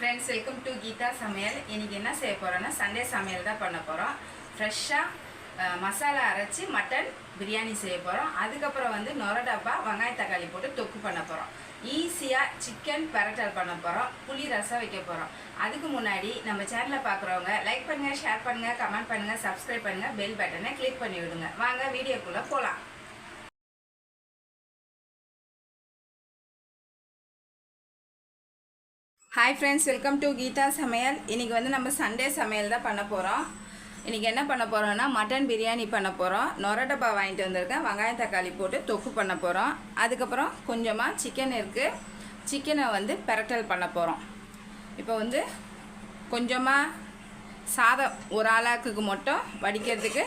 Friends welcome to Geetha சமையல் இன்றைக்கி என்ன செய்ய போகிறோன்னா சண்டே சமையல் தான் பண்ண போகிறோம் ஃப்ரெஷ்ஷாக மசாலா அரைச்சி மட்டன் பிரியாணி செய்ய போகிறோம் அதுக்கப்புறம் வந்து நொரடப்பா வெங்காய தக்காளி போட்டு தொக்கு பண்ண போகிறோம் ஈஸியாக சிக்கன் பரட்டல் பண்ண போகிறோம் புளி ரசம் வைக்க போகிறோம் அதுக்கு முன்னாடி நம்ம சேனலை பார்க்குறவங்க லைக் பண்ணுங்கள் ஷேர் பண்ணுங்கள் கமெண்ட் பண்ணுங்கள் சப்ஸ்கிரைப் பண்ணுங்கள் பெல் பட்டனை கிளிக் பண்ணி விடுங்க வாங்க வீடியோக்குள்ளே போகலாம் hi friends welcome to Geetha சமையல் இன்றைக்கி வந்து நம்ம சண்டே சமையல் தான் பண்ண போகிறோம் இன்றைக்கி என்ன பண்ண போகிறோம்னா மட்டன் பிரியாணி பண்ண போகிறோம் நொர டப்பா வாங்கிட்டு வந்திருக்கேன். வெங்காயம் தக்காளி போட்டு தொக்கு பண்ண போகிறோம் அதுக்கப்புறம் கொஞ்சமாக சிக்கன் இருக்குது சிக்கனை வந்து பெரட்டல் பண்ண போகிறோம் இப்போ வந்து கொஞ்சமாக சாதம் ஒரு ஆளாக்குக்கு மட்டும் வடிக்கிறதுக்கு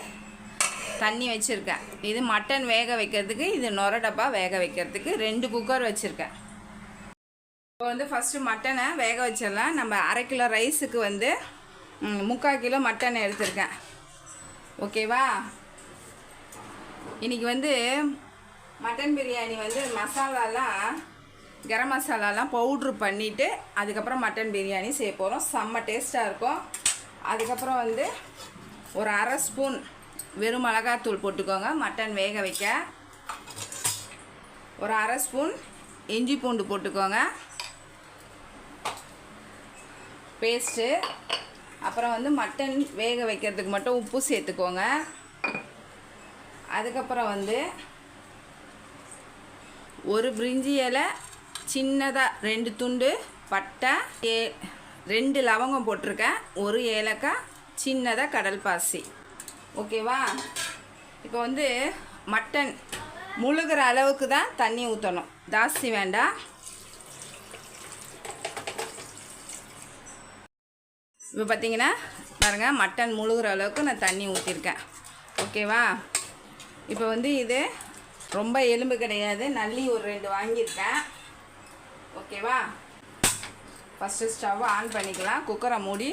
தண்ணி வச்சுருக்கேன். இது மட்டன் வேக வைக்கிறதுக்கு இது நொர டப்பா வேக வைக்கிறதுக்கு ரெண்டு குக்கர் வச்சுருக்கேன். இப்போ வந்து ஃபஸ்ட்டு மட்டனை வேக வச்சிடலாம். நம்ம அரை கிலோ ரைஸுக்கு வந்து முக்கால் கிலோ மட்டன் எடுத்திருக்கேன். ஓகேவா? இன்றைக்கி வந்து மட்டன் பிரியாணி வந்து மசாலாலாம் கரம் மசாலாலாம் பவுட்ரு பண்ணிவிட்டு அதுக்கப்புறம் மட்டன் பிரியாணி செய்ய போகிறோம் செம்ம டேஸ்ட்டாக இருக்கும். அதுக்கப்புறம் வந்து ஒரு அரை ஸ்பூன் வெறும் மிளகாத்தூள் போட்டுக்கோங்க. மட்டன் வேக வைக்க. ஒரு அரை ஸ்பூன் இஞ்சி பூண்டு போட்டுக்கோங்க. பேஸ்ட்டு அப்புறம் வந்து மட்டன் வேக வைக்கிறதுக்கு மட்டும் உப்பு சேர்த்துக்கோங்க. அதுக்கப்புறம் வந்து ஒரு பிரிஞ்சி இலை சின்னதாக ரெண்டு துண்டு பட்டை ஏ ரெண்டு லவங்கம் போட்டிருக்கேன். ஒரு ஏலக்காய் சின்னதாக கடல் பாசி. ஓகேவா? இப்போ வந்து மட்டன் முழுகிற அளவுக்கு தான் தண்ணி ஊற்றணும் ஜாஸ்தி வேண்டாம். இப்போ பார்த்தீங்கன்னா பாருங்கள் மட்டன் முழுகிற அளவுக்கு நான் தண்ணி ஊற்றிருக்கேன் ஓகேவா? இப்போ வந்து இது ரொம்ப எலும்பு கிடையாது. நல்லி ஒரு ரெண்டு வாங்கியிருக்கேன். ஓகேவா? ஃபஸ்ட்டு ஸ்டவ் ஆன் பண்ணிக்கலாம். குக்கரை மூடி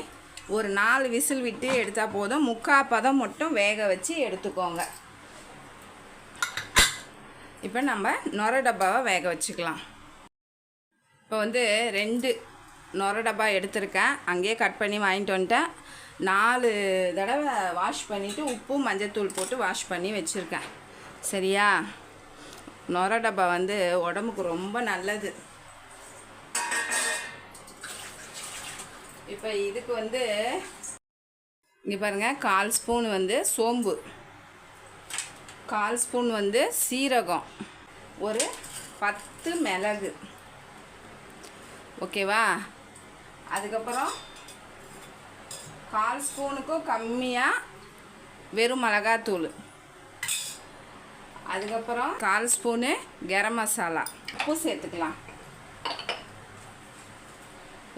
ஒரு நாலு விசில் விட்டு எடுத்தால் போதும். முக்கால் பதம் மட்டும் வேக வச்சு எடுத்துக்கோங்க. இப்போ நம்ம நொர டப்பாவை வேக வச்சுக்கலாம். இப்போ வந்து ரெண்டு நொர டப்பா எடுத்திருக்கேன். அங்கேயே கட் பண்ணி வாங்கிட்டு வந்துட்டேன். நாலு தடவை வாஷ் பண்ணிவிட்டு உப்பு மஞ்சத்தூள் போட்டு வாஷ் பண்ணி வச்சுருக்கேன். சரியா? நொர டப்பா வந்து உடம்புக்கு ரொம்ப நல்லது. இப்போ இதுக்கு வந்து இங்கே பாருங்கள் கால் ஸ்பூன் வந்து சோம்பு. கால் ஸ்பூன் வந்து சீரகம். ஒரு பத்து மிளகு. ஓகேவா? அதுக்கப்புறம் கால் ஸ்பூனுக்கும் கம்மியாக வெறும் மிளகாத்தூள். அதுக்கப்புறம் கால் ஸ்பூனு கரம் மசாலா. உப்பு சேர்த்துக்கலாம்.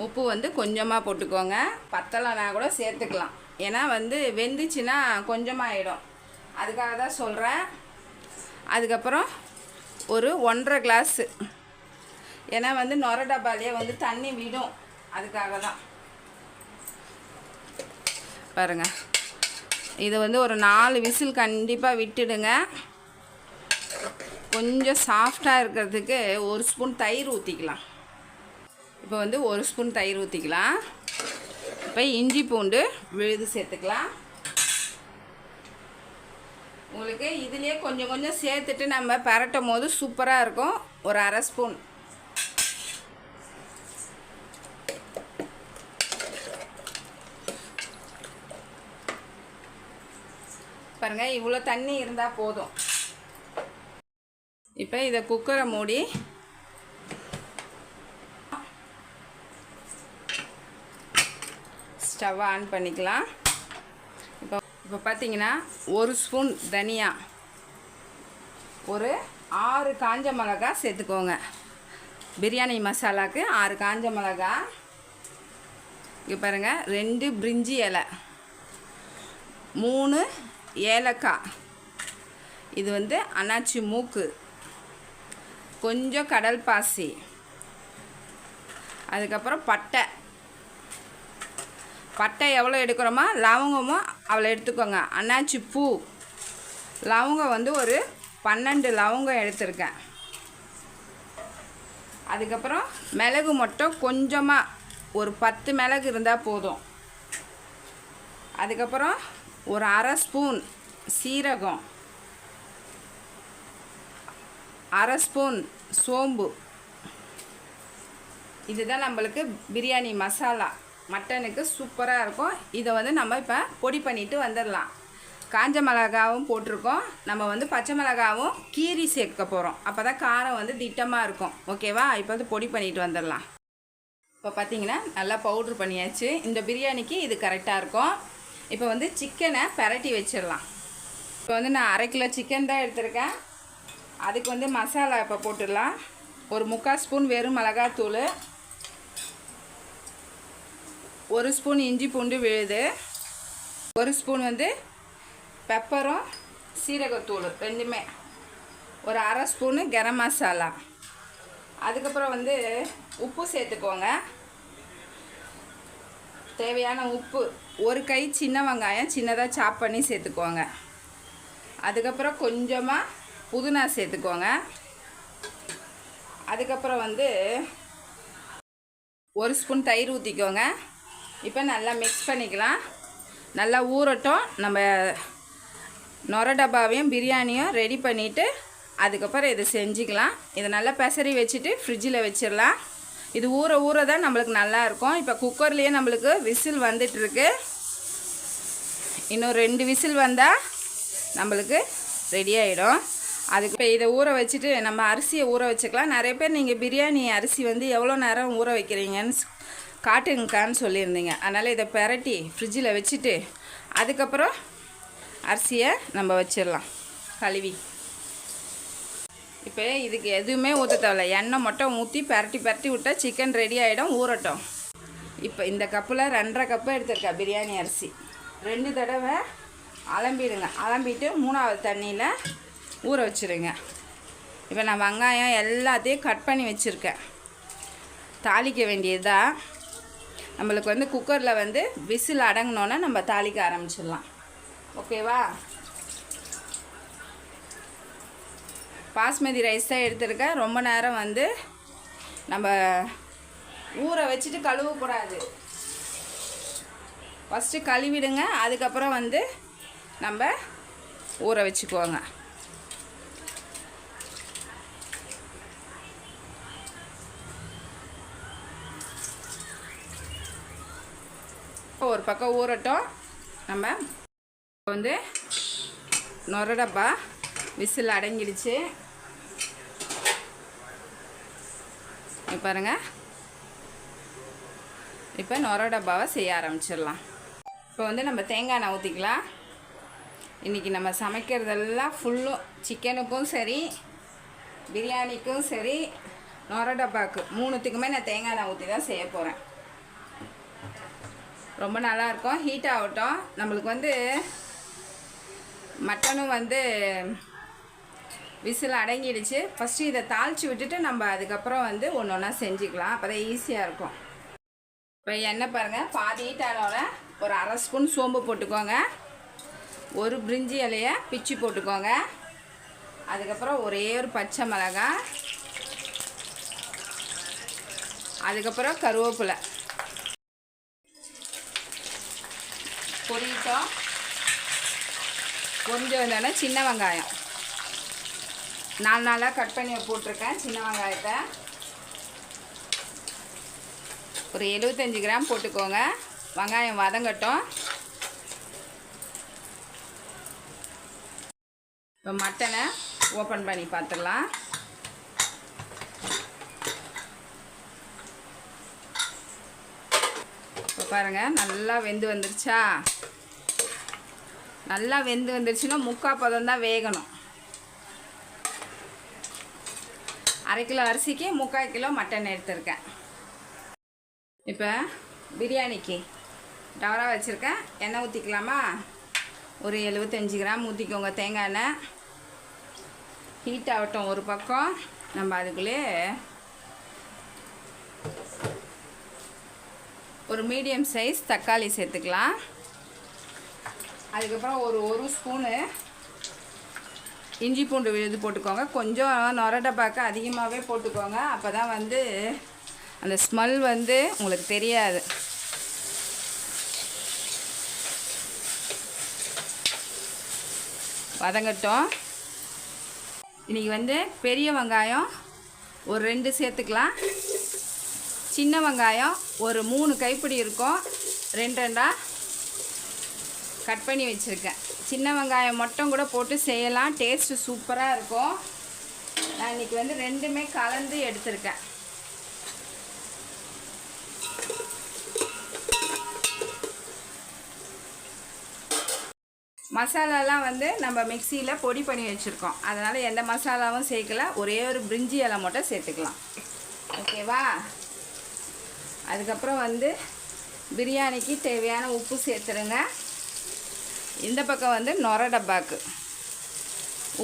உப்பு வந்து கொஞ்சமாக போட்டுக்கோங்க. பத்தலைனா கூட சேர்த்துக்கலாம். ஏன்னா வந்து வெந்துச்சுன்னா கொஞ்சமாக ஆகிடும் அதுக்காக தான் சொல்கிறேன் அதுக்கப்புறம் ஒரு ஒன்றரை கிளாஸு ஏன்னா வந்து நொர டப்பாலேயே வந்து தண்ணி விடும். அதுக்காக தான் பாருங்க. இது வந்து ஒரு நாலு விசில் கண்டிப்பாக விட்டுடுங்க. கொஞ்சம் சாஃப்டாக இருக்கிறதுக்கு ஒரு ஸ்பூன் தயிர் ஊற்றிக்கலாம் இப்போ வந்து ஒரு ஸ்பூன் தயிர் ஊற்றிக்கலாம் இப்போ இஞ்சி பூண்டு விழுது சேர்த்துக்கலாம். உங்களுக்கு இதுலேயே கொஞ்சம் கொஞ்சம் சேர்த்துட்டு நம்ம பரட்டும் போது சூப்பராக இருக்கும். ஒரு அரை ஸ்பூன் பாருங்கள் இவ்வளோ தண்ணி இருந்தால் போதும். இப்போ இதை குக்கரை மூடி ஸ்டவ் ஆன் பண்ணிக்கலாம். இப்போ இப்போ பார்த்தீங்கன்னா ஒரு ஸ்பூன் தனியா ஒரு ஆறு காஞ்ச மிளகா சேர்த்துக்கோங்க. பிரியாணி மசாலாக்கு ஆறு காஞ்ச மிளகா. இங்கே பாருங்கள் ரெண்டு பிரிஞ்சி இலை மூணு ஏலக்காய். இது வந்து அண்ணாச்சி மூக்கு. கொஞ்சம் கடல் பாசி. அதுக்கப்புறம் பட்டை. பட்டை எவ்வளோ எடுக்கிறோமோ லவங்கமோ அவ்வளோ எடுத்துக்கோங்க. அன்னாச்சி பூ. லவங்கம் வந்து ஒரு பன்னெண்டு லவங்கம் எடுத்திருக்கேன். அதுக்கப்புறம் மிளகு மட்டும் கொஞ்சமாக ஒரு பத்து மிளகு இருந்தால் போதும். அதுக்கப்புறம் ஒரு அரை ஸ்பூன் சீரகம் அரை ஸ்பூன் சோம்பு. இதுதான் நம்மளுக்கு பிரியாணி மசாலா. மட்டனுக்கு சூப்பராக இருக்கும். இதை வந்து நம்ம இப்போ பொடி பண்ணிட்டு வந்துடலாம். காஞ்ச மிளகாவும் போட்டிருக்கோம். நம்ம வந்து பச்சை மிளகாவும் கீரி சேர்க்க போகிறோம் அப்போ தான் காரம் வந்து திட்டமாக இருக்கும். ஓகேவா? இப்போ வந்து பொடி பண்ணிட்டு வந்துடலாம். இப்போ பார்த்தீங்கன்னா நல்லா பவுட்ரு பண்ணியாச்சு. இந்த பிரியாணிக்கு இது கரெக்டாக இருக்கும். இப்போ வந்து சிக்கனை பரட்டி வச்சிடலாம். இப்போ வந்து நான் அரை கிலோ சிக்கன் தான் எடுத்திருக்கேன். அதுக்கு வந்து மசாலா இப்போ போட்டுடலாம். ஒரு முக்கால் ஸ்பூன் வெறும் மிளகாத்தூள். ஒரு ஸ்பூன் இஞ்சி பூண்டு விழுது. ஒரு ஸ்பூன் வந்து பெப்பரும் சீரகத்தூள் ரெண்டுமே. ஒரு அரை ஸ்பூனு கரம் மசாலா. அதுக்கப்புறம் வந்து உப்பு சேர்த்துக்கோங்க. தேவையான உப்பு. ஒரு கை சின்ன வெங்காயம் சின்னதாக சாப் பண்ணி சேர்த்துக்கோங்க. அதுக்கப்புறம் கொஞ்சமாக புதினா சேர்த்துக்கோங்க. அதுக்கப்புறம் வந்து ஒரு ஸ்பூன் தயிர் ஊற்றிக்கோங்க இப்போ நல்லா மிக்ஸ் பண்ணிக்கலாம். நல்லா ஊறட்டும். நம்ம நொர டப்பாவையும் பிரியாணியும் ரெடி பண்ணிவிட்டு அதுக்கப்புறம் இதை செஞ்சுக்கலாம். இதை நல்லா பெசரி வச்சுட்டு ஃப்ரிட்ஜில் வச்சிடலாம். இது ஊற ஊற தான் நம்மளுக்கு நல்லாயிருக்கும். இப்போ குக்கர்லேயே நம்மளுக்கு விசில் வந்துட்டுருக்கு. இன்னும் ரெண்டு விசில் வந்தால் நம்மளுக்கு ரெடி ஆகிடும் அதுக்கு இப்போ இதை ஊற வச்சுட்டு நம்ம அரிசியை ஊற வச்சுக்கலாம். நிறைய பேர் நீங்கள் பிரியாணி அரிசி வந்து எவ்வளோ நேரம் ஊற வைக்கிறீங்கன்னு காட்டுங்கக்கான்னு சொல்லியிருந்தீங்க. அதனால் இதை பெரட்டி ஃப்ரிட்ஜில் வச்சுட்டு அதுக்கப்புறம் அரிசியை நம்ம வச்சிடலாம். கழுவி. இப்போ இதுக்கு எதுவுமே ஊற்ற தேவையில்ல. எண்ணெய் மட்டும் ஊற்றி பரட்டி பரட்டி விட்டால் சிக்கன் ரெடி ஆகிடும் ஊறட்டும். இப்போ இந்த கப்பில் ரெண்டரை கப்பு எடுத்திருக்கேன் பிரியாணி அரிசி. ரெண்டு தடவை அலம்பிடுங்க. அலம்பிட்டு மூணாவது தண்ணியில் ஊற வச்சுருங்க. இப்போ நான் வெங்காயம் எல்லாத்தையும் கட் பண்ணி வச்சுருக்கேன். தாளிக்க வேண்டியதுதான் நம்மளுக்கு வந்து குக்கரில் வந்து விசில் அடங்கினோன்னே நம்ம தாளிக்க ஆரம்பிச்சிடலாம். ஓகேவா பாஸ்மதி ரைஸ் தான் எடுத்திருக்கேன். ரொம்ப நேரம் வந்து நம்ம ஊற வச்சுட்டு கழுவக்கூடாது. ஃபஸ்ட்டு கழுவிடுங்க. அதுக்கப்புறம் வந்து நம்ம ஊற வச்சுக்குவோங்க. இப்போ ஒரு பக்கம் ஊறட்டும். நம்ம வந்து நொர டப்பா விசில் அடங்கிடுச்சு. பாருங்க. இப்போ நொர டப்பாவை செய்ய ஆரம்பிச்சிடலாம். இப்போ வந்து நம்ம தேங்காய் எண்ணெய் ஊற்றிக்கலாம் இன்றைக்கி நம்ம சமைக்கிறதெல்லாம் ஃபுல்லும் சிக்கனுக்கும் சரி பிரியாணிக்கும் சரி நொர டப்பாவுக்கு மூணுத்துக்குமே நான் தேங்காய் எண்ணெய் ஊற்றி தான் செய்ய போகிறேன் ரொம்ப நல்லா இருக்கும். ஹீட் ஆகட்டும். நம்மளுக்கு வந்து மட்டனும் வந்து விசில் அடங்கிடுச்சு. ஃபஸ்ட்டு இதை தாளித்து விட்டுட்டு நம்ம அதுக்கப்புறம் வந்து ஒன்று ஒன்றா செஞ்சுக்கலாம். அப்போ தான் ஈஸியாக இருக்கும். இப்போ எண்ணெய் பாருங்கள் பாதி ஹீட் ஒரு அரை ஸ்பூன் சோம்பு போட்டுக்கோங்க. ஒரு பிரிஞ்சி இலையை பிச்சு போட்டுக்கோங்க. அதுக்கப்புறம் ஒரே ஒரு பச்சை மிளகாய். அதுக்கப்புறம் கருவேப்பிலை. பொரியிட்டோம் பொரிஞ்சு வந்தோடனே சின்ன வெங்காயம். நாலு நாளாக கட் பண்ணி போட்டிருக்கேன் சின்ன வெங்காயத்தை. ஒரு எழுபத்தஞ்சி கிராம் போட்டுக்கோங்க. வெங்காயம் வதங்கட்டும். இப்போ மட்டனை ஓப்பன் பண்ணி பார்த்துடலாம் இப்போ பாருங்கள் நல்லா வெந்து வந்துருச்சா? நல்லா வெந்து வந்துருச்சுன்னா முக்கால் பதம் தான் வேகணும். அரை கிலோ அரிசிக்கு முக்கால் கிலோ மட்டன் எடுத்திருக்கேன். இப்போ பிரியாணிக்கு டவரா வச்சுருக்கேன். எண்ணெய் ஊற்றிக்கலாமா ஒரு எழுபத்தஞ்சி கிராம் ஊற்றிக்கோங்க தேங்காய் எண்ணெய் ஹீட் ஆகட்டும் ஒரு பக்கம். நம்ம அதுக்குள்ளே ஒரு மீடியம் சைஸ் தக்காளி சேர்த்துக்கலாம். அதுக்கப்புறம் ஒரு ஒரு ஸ்பூனு இஞ்சி பூண்டு விழுது போட்டுக்கோங்க. கொஞ்சம் நொர டப்பாக்கு அதிகமாகவே போட்டுக்கோங்க. அப்போ தான் வந்து அந்த ஸ்மெல் வந்து உங்களுக்கு தெரியாது. வதங்கட்டும். இன்றைக்கி வந்து பெரிய வெங்காயம் ஒரு ரெண்டு சேர்த்துக்கலாம். சின்ன வெங்காயம் ஒரு மூணு கைப்பிடி இருக்கும். ரெண்டு ரெண்டாக கட் பண்ணி வச்சுருக்கேன். சின்ன வெங்காயம் மட்டும் கூட போட்டு செய்யலாம். டேஸ்ட்டு சூப்பராக இருக்கும். நான் இன்றைக்கி வந்து ரெண்டுமே கலந்து எடுத்திருக்கேன். மசாலாலாம் வந்து நம்ம மிக்சியில் பொடி பண்ணி வச்சுருக்கோம். அதனால் எந்த மசாலாவும் சேர்க்கல. ஒரே ஒரு பிரிஞ்சி இலை மட்டும் சேர்த்துக்கலாம். ஓகேவா? அதுக்கப்புறம் வந்து பிரியாணிக்கு தேவையான உப்பு சேர்த்துருங்க. இந்த பக்கம் வந்து நொர டப்பாக்கு.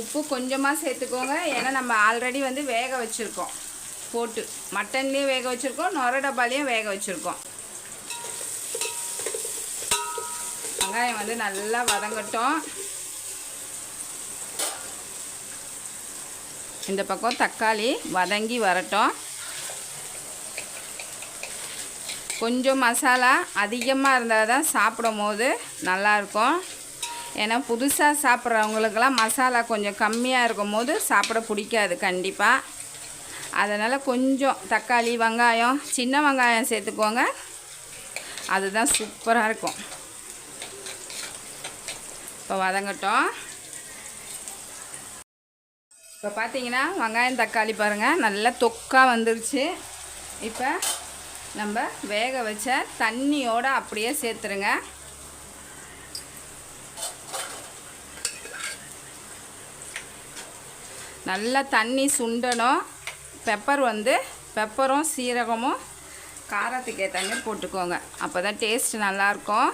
உப்பு கொஞ்சமாக சேர்த்துக்கோங்க. ஏன்னா நம்ம ஆல்ரெடி வந்து வேக வச்சுருக்கோம். போட்டு மட்டன்லேயும் வேக வச்சுருக்கோம். நொர டப்பாலையும் வேக வச்சுருக்கோம். வெங்காயம் வந்து நல்லா வதங்கட்டும். இந்த பக்கம் தக்காளி வதங்கி வரட்டும். கொஞ்சம் மசாலா அதிகமாக இருந்தால் தான் சாப்பிடும் போது நல்லாயிருக்கும். ஏன்னா புதுசாக சாப்பிட்றவங்களுக்கெல்லாம் மசாலா கொஞ்சம் கம்மியாக இருக்கும் போது சாப்பிட பிடிக்காது கண்டிப்பாக அதனால் கொஞ்சம் தக்காளி வெங்காயம் சின்ன வெங்காயம் சேர்த்துக்கோங்க. அதுதான் சூப்பராக இருக்கும். இப்போ வதங்கட்டும். இப்போ பார்த்தீங்கன்னா வெங்காயம் தக்காளி பாருங்கள் நல்லா தொக்காக வந்துருச்சு. இப்போ நம்ம வேக வச்ச தண்ணியோடு அப்படியே சேர்த்துருங்க. நல்லா தண்ணி சுண்டணும். பெப்பர் வந்து பெப்பரும் சீரகமும் காரத்துக்கு ஏற்ற மாதிரி போட்டுக்கோங்க. அப்போ தான் டேஸ்ட் நல்லாயிருக்கும்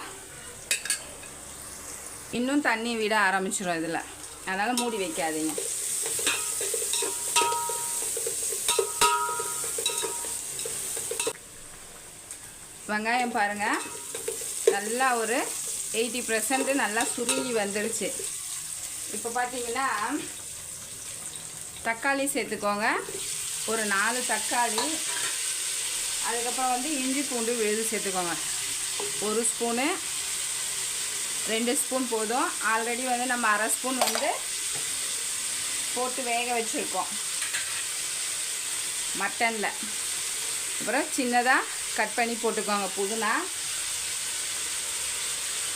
இன்னும் தண்ணி விட ஆரம்பிச்சிடும் இதில். அதனால் மூடி வைக்காதீங்க. வெங்காயம் பாருங்கள் நல்லா ஒரு எயிட்டி பர்சன்ட்டு நல்லா சுருங்கி வந்துருச்சு. இப்போ பார்த்தீங்கன்னா தக்காளி சேர்த்துக்கோங்க. ஒரு நாலு தக்காளி. அதுக்கப்புறம் வந்து இஞ்சி பூண்டு விழுது சேர்த்துக்கோங்க. ஒரு ஸ்பூனு. ரெண்டு ஸ்பூன் போதும். ஆல்ரெடி வந்து நம்ம அரை ஸ்பூன் வந்து போட்டு வேக வச்சுருக்கோம். மட்டனில். அப்புறம் சின்னதாக கட் பண்ணி போட்டுக்கோங்க புதினா.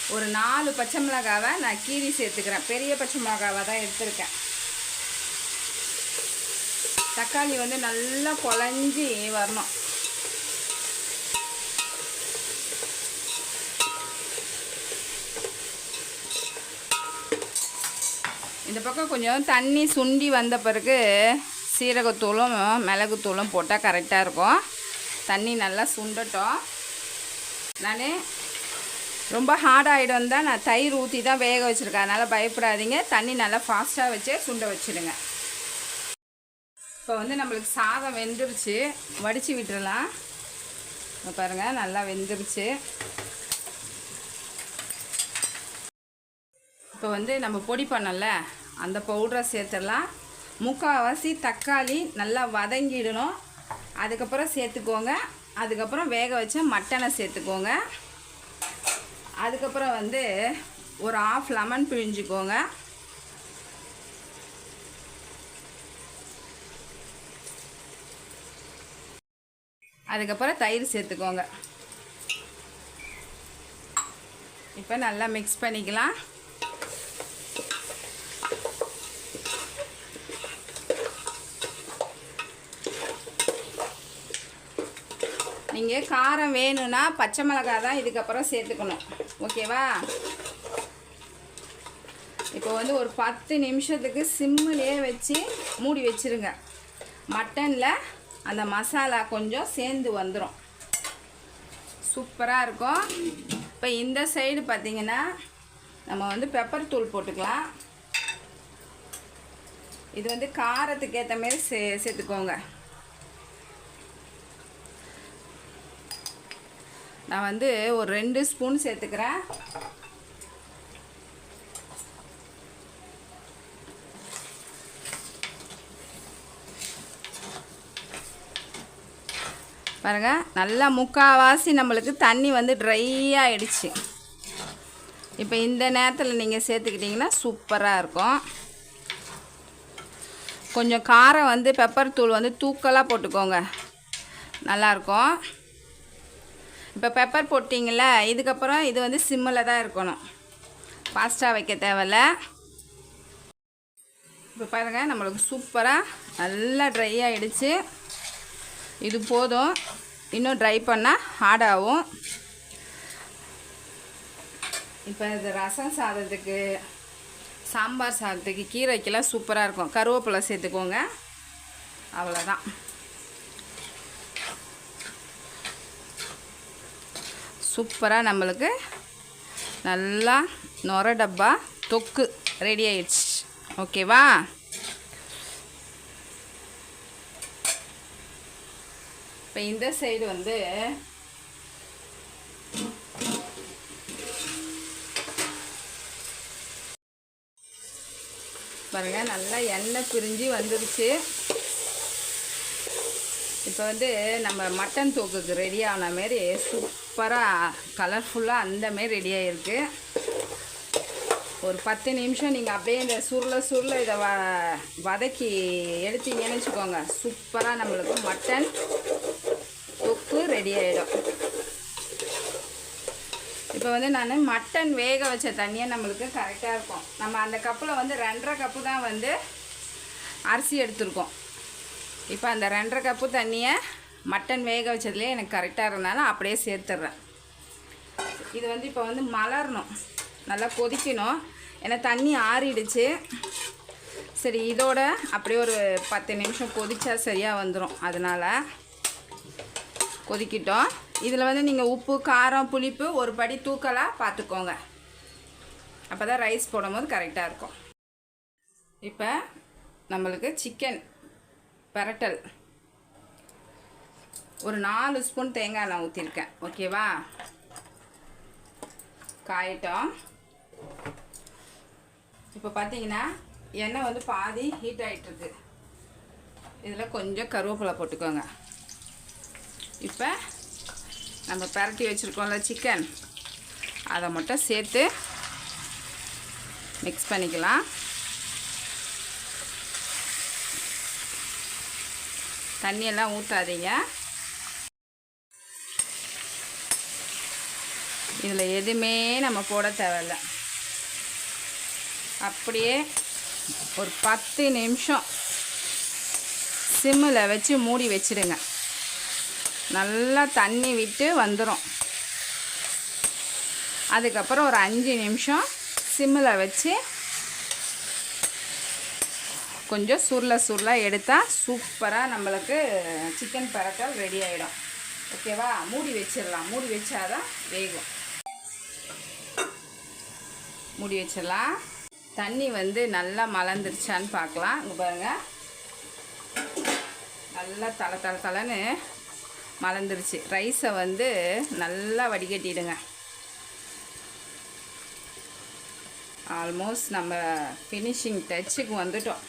ஒரு நாலு பச்சை மிளகாவை நான் கீரி சேர்த்துக்கிறேன். பெரிய பச்சை மிளகாவை தான் எடுத்திருக்கேன். தக்காளி வந்து நல்லா குழஞ்சி வரணும். இந்த பக்கம் கொஞ்சம் தண்ணி சுண்டி வந்த பிறகு சீரகத்தூளும் மிளகுத்தூளும் போட்டால் கரெக்டாக இருக்கும். தண்ணி நல்லா சுண்டட்டும். நான் ரொம்ப ஹார்ட் ஆகிடும் தான் நான் தயிர் ஊற்றி தான் வேக வச்சுருக்கேன். அதனால் பயப்படாதீங்க. தண்ணி நல்லா ஃபாஸ்ட்டாக வச்சு சுண்ட வச்சுடுங்க இப்போ வந்து நம்மளுக்கு சாதம் வெந்துருச்சு. வடித்து விட்டுறலாம். பாருங்கள் நல்லா வெந்துருச்சு. இப்போ வந்து நம்ம பொடி பண்ணல. அந்த பவுடரை சேர்த்துடலாம். முக்கால்வாசி தக்காளி நல்லா வதங்கிடணும். அதுக்கப்புறம் சேர்த்துக்கோங்க. அதுக்கப்புறம் வேக வச்ச மட்டனை சேர்த்துக்கோங்க. அதுக்கப்புறம் வந்து ஒரு ஆஃப் லெமன் பிழிஞ்சுக்கோங்க. அதுக்கப்புறம் தயிர் சேர்த்துக்கோங்க. இப்போ நல்லா மிக்ஸ் பண்ணிக்கலாம். நீங்கள் காரம் வேணும்னா பச்சை மிளகாய் தான் இதுக்கப்புறம் சேர்த்துக்கணும். ஓகேவா? இப்போ வந்து ஒரு பத்து நிமிஷத்துக்கு சிம்மிலே வச்சு மூடி வச்சிருங்க. மட்டனில் அந்த மசாலா கொஞ்சம் சேர்ந்து வந்துடும் சூப்பராக இருக்கும். இப்போ இந்த சைடு பார்த்தீங்கன்னா நம்ம வந்து பெப்பர் தூள் போட்டுக்கலாம். இது வந்து காரத்துக்கு ஏற்ற மாதிரி சே சேர்த்துக்கோங்க. நான் வந்து ஒரு ரெண்டு ஸ்பூன் சேர்த்துக்கிறேன். பாருங்க நல்லா முக்கால்வாசி நம்மளுக்கு தண்ணி வந்து ட்ரை ஆகிடுச்சு இப்போ இந்த நேரத்தில் நீங்கள் சேர்த்துக்கிட்டிங்கன்னா சூப்பராக இருக்கும். கொஞ்சம் காரம் வந்து பெப்பர் தூள் வந்து தூக்கலாக போட்டுக்கோங்க. நல்லாயிருக்கும் இப்போ பெப்பர் போட்டிங்கள இதுக்கப்புறம் இது வந்து சிம்மில் தான் இருக்கணும். ஃபாஸ்ட்டாக வைக்க தேவையில்ல. இப்போ பாருங்கள் நம்மளுக்கு சூப்பராக நல்லா ட்ரை ஆகிடுச்சு இது போதும். இன்னும் ட்ரை பண்ணால் ஹார்டாகும் இப்போ இது ரசம் சாதத்துக்கு சாம்பார் சாதத்துக்கு கீரைக்கெல்லாம் சூப்பராக இருக்கும். கருவேப்பிலை சேர்த்துக்கோங்க. அவ்வளோதான் சூப்பராக நம்மளுக்கு நல்லா நொர டப்பா தொக்கு ரெடி ஆயிடுச்சு. ஓகேவா இப்போ இந்த சைடு வந்து பாருங்க நல்லா எண்ணெய் பிரிஞ்சு வந்துருச்சு. இப்போ வந்து நம்ம மட்டன் தூக்குக்கு ரெடி ஆன மாரி சூப்பராக கலர்ஃபுல்லாக அந்த மாரி ரெடி ஆகிருக்கு ஒரு பத்து நிமிஷம் நீங்கள் அப்படியே இந்த சுருள சுருள இதை வ வதக்கி எடுத்தீங்கன்னு வச்சுக்கோங்க. சூப்பராக நம்மளுக்கு மட்டன் தொக்கு ரெடி ஆகிடும் இப்போ வந்து நான் மட்டன் வேக வச்ச தண்ணியை நம்மளுக்கு கரெக்டாக இருக்கும். நம்ம அந்த கப்பில் வந்து ரெண்டரை கப்பு தான் வந்து அரிசி எடுத்திருக்கோம். இப்போ அந்த ரெண்டரை கப்பு தண்ணியை மட்டன் வேக வச்சதுலேயே எனக்கு கரெக்டாக இருந்தாலும் அப்படியே சேர்த்துட்றேன் இது வந்து இப்போ வந்து மலரணும். நல்லா கொதிக்கணும். ஏன்னா தண்ணி ஆறிடுச்சு. சரி இதோட அப்படியே ஒரு பத்து நிமிஷம் கொதிச்சா சரியாக வந்துடும் அதனால் கொதிக்கிட்டோம். இதில் வந்து நீங்கள் உப்பு காரம் புளிப்பு ஒரு படி தூக்கலாக பார்த்துக்கோங்க அப்போ தான் ரைஸ் போடும்போது கரெக்டாக இருக்கும். இப்போ நம்மளுக்கு சிக்கன் பரட்டல். ஒரு நாலு ஸ்பூன் தேங்காய் நான் ஊற்றிருக்கேன் ஓகேவா காயிட்டோம். இப்போ பார்த்தீங்கன்னா எண்ணெய் வந்து பாதி ஹீட் ஆகிட்டுருக்கு இதில் கொஞ்சம் கருவேப்பிலை போட்டுக்கோங்க. இப்போ நம்ம பரட்டி வச்சுருக்கோம்ல சிக்கன் அதை மட்டும் சேர்த்து மிக்ஸ் பண்ணிக்கலாம். தண்ணியெல்லாம் ஊற்றாதீங்க இதில் எதுவுமே நம்ம போட தேவையில்ல. அப்படியே ஒரு பத்து நிமிஷம் சிம்மில் வச்சு மூடி வச்சிடுங்க. நல்லா தண்ணி விட்டு வந்துடும் அதுக்கப்புறம் ஒரு அஞ்சு நிமிஷம் சிம்மில் வச்சு கொஞ்சம் சுருள சுருள எடுத்தால் சூப்பராக நம்மளுக்கு சிக்கன் பரட்டல் ரெடி ஆகிடும் ஓகேவா மூடி வச்சிடலாம். மூடி வச்சாதான் வேகும். மூடி வச்சிடலாம். தண்ணி வந்து நல்லா மலர்ந்துருச்சான்னு பார்க்கலாம். இங்கே பாருங்கள் நல்லா தலை தலை தலைன்னு மலர்ந்துருச்சு. ரைஸை வந்து நல்லா வடிகட்டிடுங்க. ஆல்மோஸ்ட் நம்ம ஃபினிஷிங் டச்சுக்கு வந்துட்டோம்.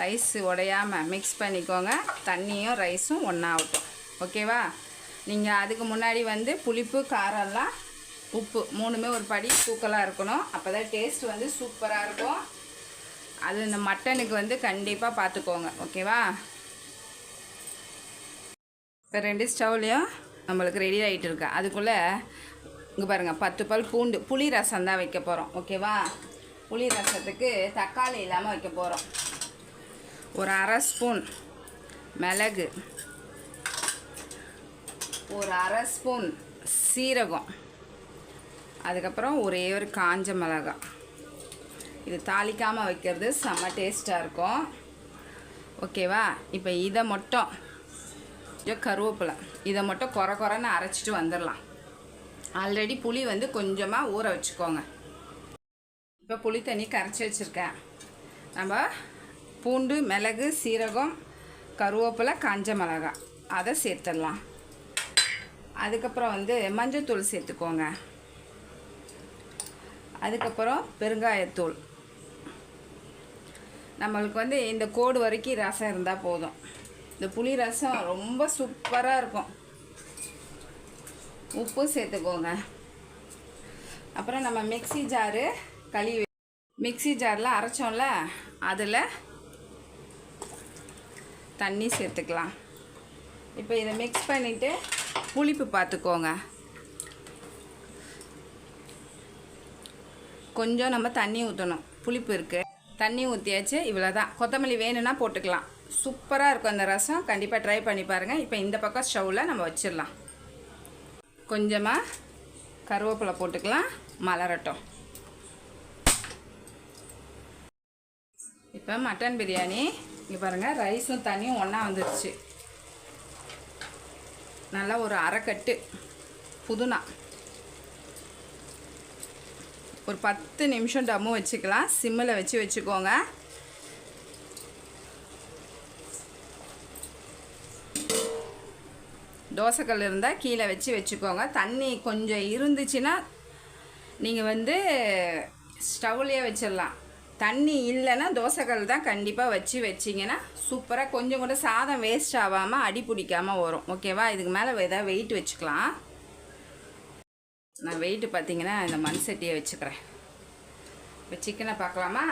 ரைஸ் உடையாமல் மிக்ஸ் பண்ணிக்கோங்க. தண்ணியும் ரைஸும் ஒன்றாகட்டும் ஓகேவா நீங்கள் அதுக்கு முன்னாடி வந்து புளிப்பு காரம்லாம் உப்பு மூணுமே ஒரு படி தூக்கலாக இருக்கணும். அப்போ தான் டேஸ்ட் வந்து சூப்பராக இருக்கும். அது இந்த மட்டனுக்கு வந்து கண்டிப்பாக பார்த்துக்கோங்க. ஓகேவா? இப்போ ரெண்டு ஸ்டவ்லேயும் நம்மளுக்கு ரெடி ஆகிட்டு இருக்கு. அதுக்குள்ளே இங்கே பாருங்கள் பத்து பல் பூண்டு புளி ரசம் தான் வைக்க போகிறோம் ஓகேவா? புளி ரசத்துக்கு தக்காளி இல்லாமல் வைக்க போகிறோம் ஒரு அரை ஸ்பூன் மிளகு. ஒரு அரை ஸ்பூன் சீரகம். அதுக்கப்புறம் ஒரே ஒரு காஞ்ச மிளகாய் இது தாளிக்காமல் வைக்கிறது செம்ம டேஸ்ட்டாக இருக்கும். ஓகேவா இப்போ இதை மட்டும் கருவேப்பிலை. இதை மட்டும் குறை குறைன்னு அரைச்சிட்டு வந்துடலாம். ஆல்ரெடி புளி வந்து கொஞ்சமாக ஊற வச்சுக்கோங்க. இப்போ புளி தண்ணி கரைச்சி வச்சுருக்கேன். நம்ம பூண்டு மிளகு சீரகம் கருவேப்பிலை காஞ்ச மிளகாய் அதை சேர்த்துடலாம். அதுக்கப்புறம் வந்து மஞ்சத்தூள் சேர்த்துக்கோங்க. அதுக்கப்புறம் பெருங்காயத்தூள். நம்மளுக்கு வந்து இந்த கோடு வரைக்கும் ரசம் இருந்தால் போதும். இந்த புளி ரசம் ரொம்ப சூப்பராக இருக்கும். உப்பு சேர்த்துக்கோங்க. அப்புறம் நம்ம மிக்ஸி ஜாரு கழுவி மிக்ஸி ஜாரில் அரைச்சோம்ல அதில் தண்ணி சேர்த்துக்கலாம். இப்போ இதை மிக்ஸ் பண்ணிவிட்டு புளிப்பு பார்த்துக்கோங்க. கொஞ்சம் நம்ம தண்ணி ஊற்றணும் புளிப்பு இருக்குது தண்ணி ஊற்றியாச்சு இவ்வளோ தான் கொத்தமல்லி வேணும்னா போட்டுக்கலாம். சூப்பராக இருக்கும் அந்த ரசம். கண்டிப்பாக ட்ரை பண்ணி பாருங்கள் இப்போ இந்த பக்கம் ஸ்டவ்வில் நம்ம வச்சிடலாம். கொஞ்சமாக கருவேப்பிலை போட்டுக்கலாம். மலரட்டும். இப்போ மட்டன் பிரியாணி. இங்கே பாருங்கள் ரைஸும் தண்ணியும் ஒன்றா வந்துருச்சு. நல்லா ஒரு அரைக்கட்டு. புதுனா. ஒரு பத்து நிமிஷம் டம்மு வச்சுக்கலாம். சிம்மில் வச்சு வச்சுக்கோங்க. தோசைக்கல் இருந்தால் கீழே வச்சு வச்சுக்கோங்க. தண்ணி கொஞ்சம் இருந்துச்சுன்னா நீங்கள் வந்து ஸ்டவ்லேயே வச்சிடலாம். தண்ணி இல்லைன்னா தோசைக்கல் தான் கண்டிப்பாக வச்சு வச்சிங்கன்னா சூப்பராக கொஞ்சம் கூட சாதம் வேஸ்ட் ஆகாமல் அடி பிடிக்காமல் வரும். ஓகேவா இதுக்கு மேலே எதாவது வெயிட் வச்சுக்கலாம். நான் வெயிட்டு பார்த்தீங்கன்னா இந்த மண் சட்டியை வச்சுக்கிறேன். இப்போ சிக்கனை பார்க்கலாமா?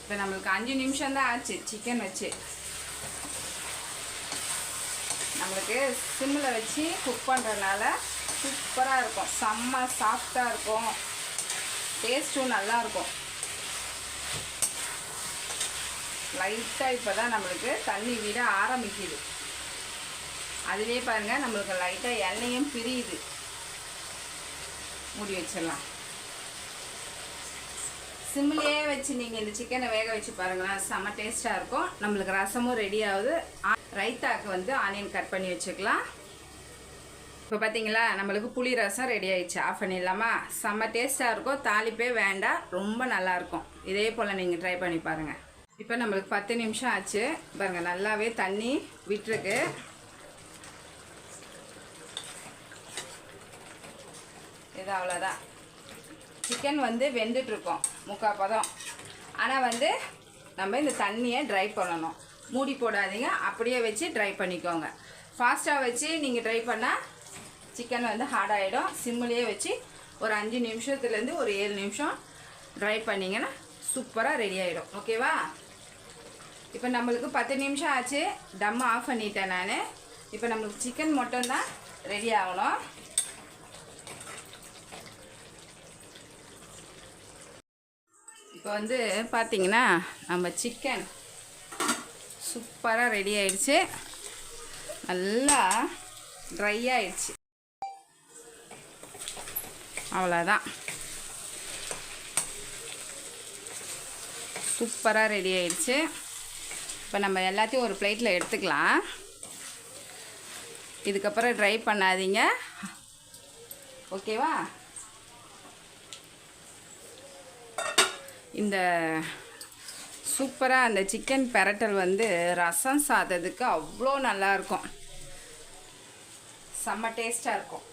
இப்போ நம்மளுக்கு அஞ்சு நிமிஷம் தான் ஆச்சு சிக்கன் வச்சு. நம்மளுக்கு சிம்மில் வச்சு குக் பண்ணுறதுனால சூப்பராக இருக்கும். செம்ம சாஃப்டாக இருக்கும். டேஸ்ட்டும் நல்லா இருக்கும் லைட்டாக இப்போ தான் நம்மளுக்கு தண்ணி விட ஆரம்பிக்குது. அதுவே பாருங்கள் நம்மளுக்கு லைட்டாக எண்ணெயும் பிரியுது. மூடி வச்சிடலாம். சிம்லேயே வச்சு நீங்கள் இந்த சிக்கனை வேக வச்சு பாருங்களேன் செம்ம டேஸ்ட்டாக இருக்கும். நம்மளுக்கு ரசமும் ரெடி ஆகுது. ஆ- ரைத்தாக்கு வந்து ஆனியன் கட் பண்ணி வச்சுக்கலாம். இப்போ பார்த்தீங்களா நம்மளுக்கு புளி ரசம் ரெடி ஆயிடுச்சு. ஆஃப் பண்ணிடலாமா? செம்ம டேஸ்ட்டாக இருக்கும். தாளிப்பே வேண்டாம். ரொம்ப நல்லாயிருக்கும் இதே போல் நீங்கள் ட்ரை பண்ணி பாருங்கள் இப்போ நம்மளுக்கு பத்து நிமிஷம் ஆச்சு. பாருங்கள் நல்லாவே தண்ணி விட்டுருக்கு. இது அவ்வளோதான் சிக்கன் வந்து வெந்துட்டுருக்கோம் முக்கால் பதம். ஆனால் வந்து நம்ம இந்த தண்ணியை ட்ரை பண்ணணும். மூடி போடாதீங்க அப்படியே வச்சு ட்ரை பண்ணிக்கோங்க. ஃபாஸ்ட்டாக வச்சு நீங்கள் ட்ரை பண்ணால் சிக்கன் வந்து ஹார்ட் ஆகிடும் சிம்மிலேயே வச்சு ஒரு அஞ்சு நிமிஷத்துலேருந்து ஒரு ஏழு நிமிஷம் ட்ரை பண்ணிங்கன்னா சூப்பராக ரெடி ஆகிடும் ஓகேவா இப்போ நம்மளுக்கு பத்து நிமிஷம் ஆச்சு. டம் ஆஃப் பண்ணிட்டேன் நான். இப்போ நம்மளுக்கு சிக்கன் மட்டும்தான் ரெடி ஆகணும். இப்போ வந்து பார்த்தீங்கன்னா நம்ம சிக்கன் சூப்பராக ரெடி ஆயிடுச்சு. நல்லா ட்ரை ஆயிடுச்சு. அவ்வளோதான் சூப்பராக ரெடி ஆயிடுச்சு. இப்போ நம்ம எல்லாத்தையும் ஒரு பிளேட்டில் எடுத்துக்கலாம். இதுக்கப்புறம் ட்ரை பண்ணாதீங்க. ஓகேவா இந்த சூப்பராக அந்த சிக்கன் பெரட்டல் வந்து ரசம் சாதத்துக்கு அவ்வளோ நல்லாயிருக்கும் செம்ம டேஸ்ட்டாக இருக்கும்.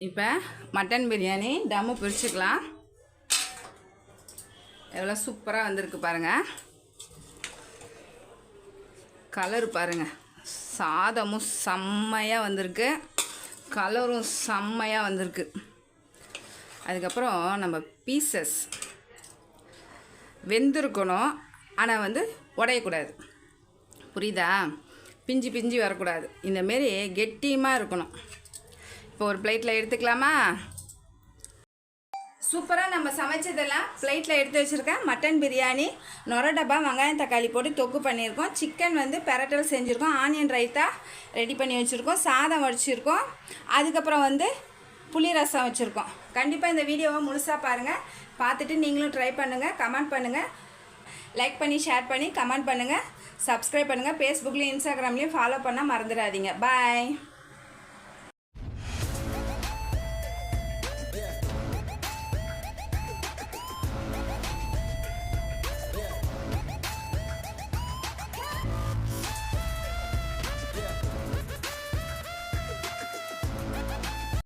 இப்போ மட்டன் பிரியாணி டம்மு பிரிச்சுக்கலாம். எவ்வளோ சூப்பராக வந்திருக்கு பாருங்கள் கலர் பாருங்கள் சாதமும் செம்மையாக வந்திருக்கு. கலரும் செம்மையாக வந்திருக்கு. அதுக்கப்புறம் நம்ம பீசஸ் வெந்திருக்கணும். ஆனால் வந்து உடையக்கூடாது. புரியுதா? பிஞ்சு பிஞ்சு வரக்கூடாது. இந்தமாரி கெட்டியமாக இருக்கணும். இப்போ ஒரு பிளேட்டில் எடுத்துக்கலாமா? சூப்பராக நம்ம சமைச்சதெல்லாம் பிளேட்டில் எடுத்து வச்சுருக்கேன். மட்டன் பிரியாணி நொர டப்பா வெங்காயம் தக்காளி போட்டு தொக்கு பண்ணியிருக்கோம். சிக்கன் வந்து பெரட்டல் செஞ்சுருக்கோம். ஆனியன் ரைத்தா ரெடி பண்ணி வச்சுருக்கோம். சாதம் வடிச்சிருக்கோம். அதுக்கப்புறம் வந்து புளி ரசம் வச்சுருக்கோம். கண்டிப்பாக இந்த வீடியோவை முழுசாக பாருங்கள் பார்த்துட்டு நீங்களும் ட்ரை பண்ணுங்கள் கமெண்ட் பண்ணுங்கள் லைக் பண்ணி ஷேர் பண்ணி கமெண்ட் பண்ணுங்கள் சப்ஸ்கிரைப் பண்ணுங்கள் ஃபேஸ்புக்லேயும் இன்ஸ்டாகிராம்லேயும் ஃபாலோ பண்ணால் மறந்துடாதீங்க. பாய்